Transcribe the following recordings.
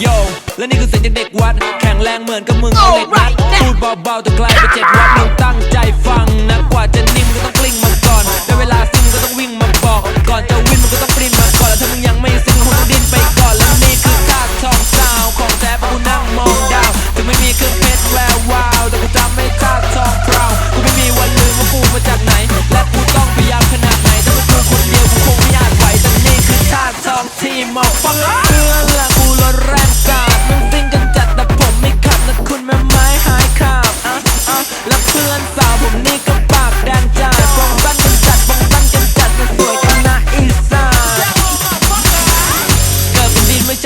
โยและนี่คือเสียงจากเด็กวัด แข็งแรงเหมือนกับมึงเอาเลย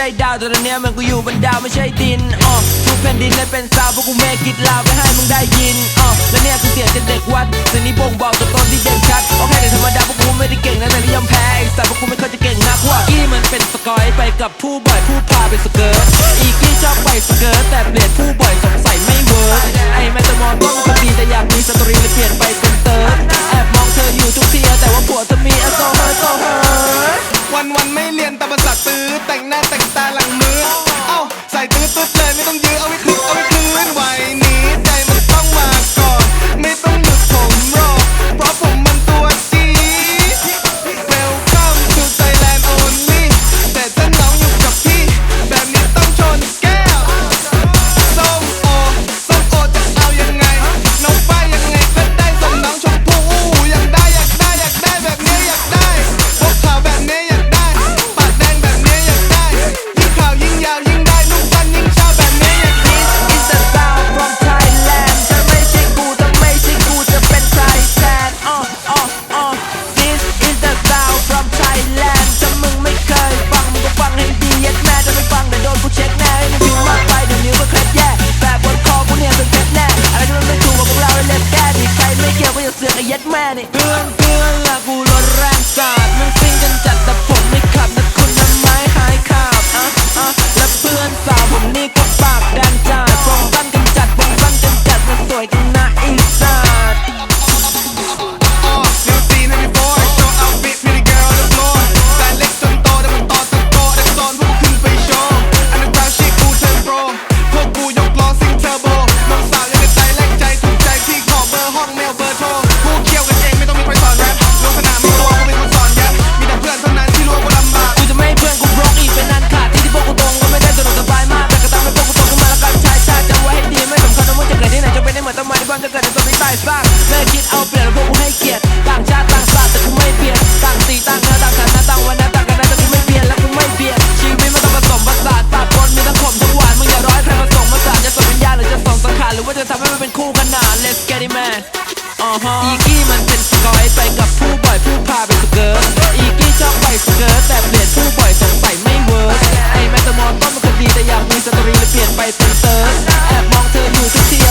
ใช่ดาวแต่ตอนเนี้ยมันกูอยู่บนดาวไม่ใช่ดินอ๋อทุกแผ่นดินเลยเป็นสาวเพราะกูเมฆกิดลาวไปให้มึงได้ยินอ๋อแล้วเนี่ยกูเสียงจากเด็กวัดสิ่งนี้บ่งบอกตัวตนที่เด่นชัดโอเคแต่ธรรมดาพวกกูไม่ได้เก่งนะแต่ที่ยอมแพ้ไอ้สัตว์พวกกูไม่เคยจะเก่งนักว่ากี้มันเป็นสกอยไปกับผู้บ่อยผู้พาเป็นสเกิร์ตอีกี้ชอบไปสเกิร์ตแต่เปลี่ยนผู้บ่อยสงสัยไม่เวิร์กไอ้แม่ตะมอ็นตาประสาทตื้อแต่งหน้าแต่งตาหลังมือเอ้าใส่ตื้อตุ๊ดเลยไม่ต้องยื้อเอาไว้คืนเอาไว้คืนไหวนี้ใจมันต้องมา Ayat manik Tuan-tuan ดี้แมนอ๋อฮะอีกี้มันเป็นสกอยไปกับผู้บ่อยผู้พาไปสเกิร์ตอีกี้ชอบไปสเกิร์ตแต่เปลี่ยนผู้บ่อยสงสัยไม่เวิร์กไอแมตตมอนต้นมันก็ดีแต่อยากมีสตรีเลยเปลี่ยนไปเป็นเติร์ดแอบมองเธออยู่ทุกที